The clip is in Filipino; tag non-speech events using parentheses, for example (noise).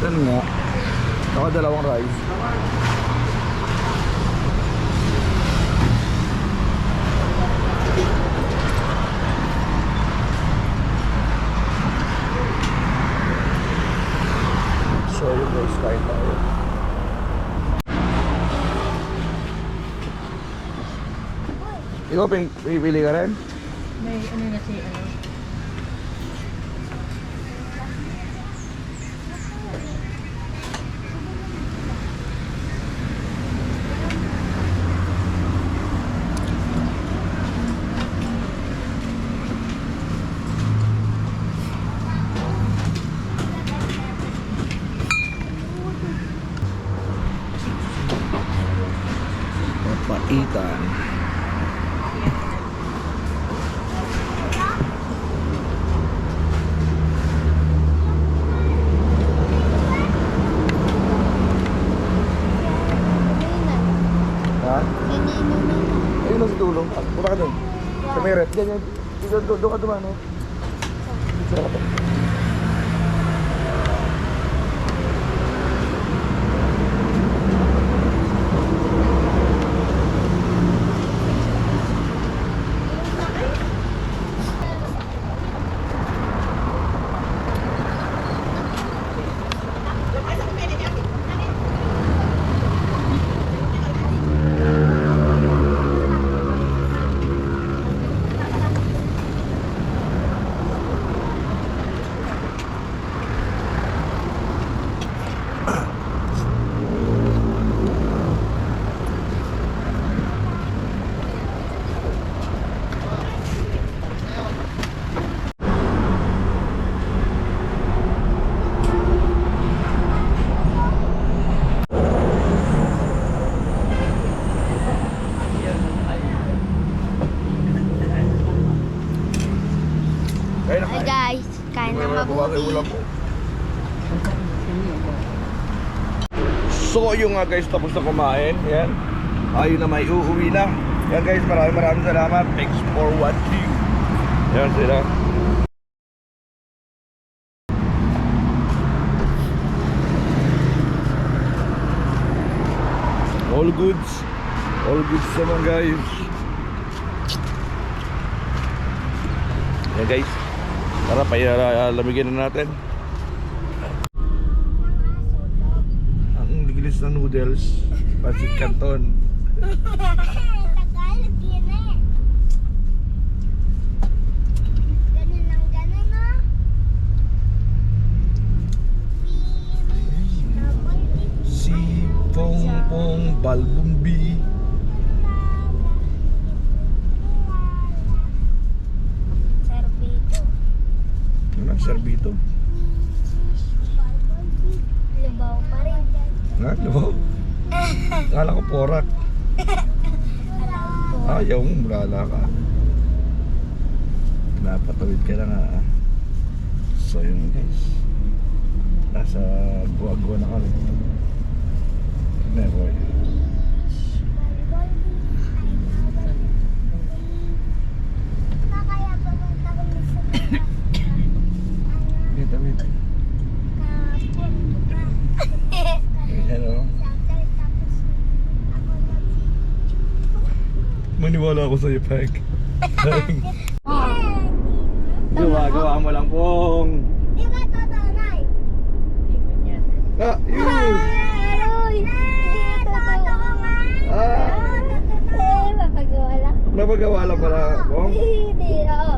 papaitan nga. Saka dalawang rice. So yun guys, kain tayo. Ikaw, pipili ka rin? May ano na si ano. Papaitan. Ha? Ayun na Tulong. Ah, Punta ka dun. Sa Meret. Yan, yan. Doon, doon, ka dumano. Sira Kaya na Hi kain. guys, kain na mabuti. So yung nga guys, tapos na kumain. Yan. Ayun na may uuwi na. Yan guys, maraming maraming salamat. Thanks for watching. Yan sila. All goods. All goods naman guys. Yan guys. Tara, payalamigin na natin. Ang ligilis na noodles. Pasit Canton. Tagalog yun eh. Ganun lang ganun no? Si Pong Pong Balbumbi. Serbito. Lubaw pa rin. Nga, no? Kala ko porak. (laughs) Ayaw mo, mulala ka. Napatawid ka na nga. ah. So yun guys. Nasa guwa-guwa na kami. Never. Kaya pumunta kami sa Wait. Hello. Maniwala ako sa'yo, Peg. Gawa-gawa mo lang pong. Di ba totoo, niya. Ah, yun. Ah, Eh, mapagawa lang. napagawa lang pala, pong. Hindi, oo.